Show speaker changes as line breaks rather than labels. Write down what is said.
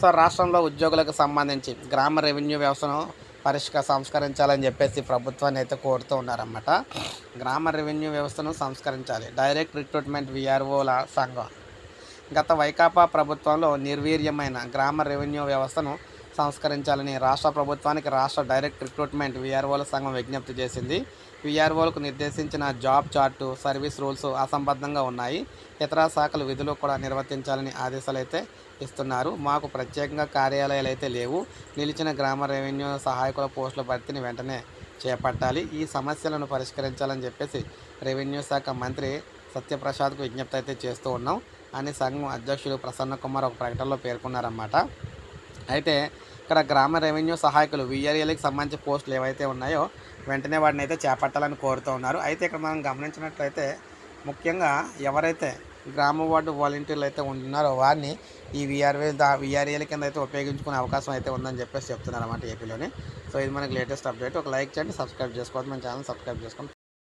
So రాష్ట్రంలో ఉద్యోగులకు సంబంధించి గ్రామ రెవెన్యూ వ్యవస్థను పరిష్క సంస్కరించాలని చెప్పేసి ప్రభుత్వాన్ని అయితే కోరుతూ ఉన్నారన్నమాట. గ్రామ రెవెన్యూ వ్యవస్థను సంస్కరించాలి. డైరెక్ట్ రిక్రూట్మెంట్ విఆర్ఓల సంఘం. గత వైకాపా ప్రభుత్వంలో నిర్వీర్యమైన గ్రామ రెవెన్యూ వ్యవస్థను సంస్కరించాలని రాష్ట్ర ప్రభుత్వానికి రాష్ట్ర డైరెక్ట్ రిక్రూట్మెంట్ విఆర్ఓల సంఘం విజ్ఞప్తి చేసింది. విఆర్ఓలకు నిర్దేశించిన జాబ్ చార్టు సర్వీస్ రూల్స్ అసంబద్ధంగా ఉన్నాయి. ఇతర శాఖలు విధులు కూడా నిర్వర్తించాలని ఆదేశాలు అయితే ఇస్తున్నారు. మాకు ప్రత్యేకంగా కార్యాలయాలు అయితే లేవు. నిలిచిన గ్రామ రెవెన్యూ సహాయకుల పోస్టుల భర్తీని వెంటనే చేపట్టాలి. ఈ సమస్యలను పరిష్కరించాలని చెప్పేసి రెవెన్యూ శాఖ మంత్రి సత్యప్రసాద్కు విజ్ఞప్తి అయితే చేస్తూ ఉన్నాం. అని సంఘం అధ్యక్షుడు ప్రసన్న కుమార్ ఒక ప్రకటనలో పేర్కొన్నారన్నమాట. అయితే ఇక్కడ గ్రామ రెవెన్యూ సహాయకులు విఆర్ఏలకు సంబంధించిన పోస్టులు ఏవైతే ఉన్నాయో వెంటనే వాటిని అయితే చేపట్టాలని కోరుతూ ఉన్నారు. అయితే ఇక్కడ మనం గమనించినట్లయితే ముఖ్యంగా ఎవరైతే గ్రామ వార్డు వాలంటీర్లు అయితే ఉంటున్నారో వారిని ఈ విఆర్ఏ దా విఆర్ఏల కింద అయితే ఉపయోగించుకునే అవకాశం అయితే ఉందని చెప్పేసి చెప్తున్నారు అన్నమాట ఏపీలోని. సో ఇది మనకి లేటెస్ట్ అప్డేట్. ఒక లైక్ చేయండి సబ్స్క్రైబ్ చేసుకోవద్దు. మన ఛానల్ సబ్స్క్రైబ్ చేసుకోండి.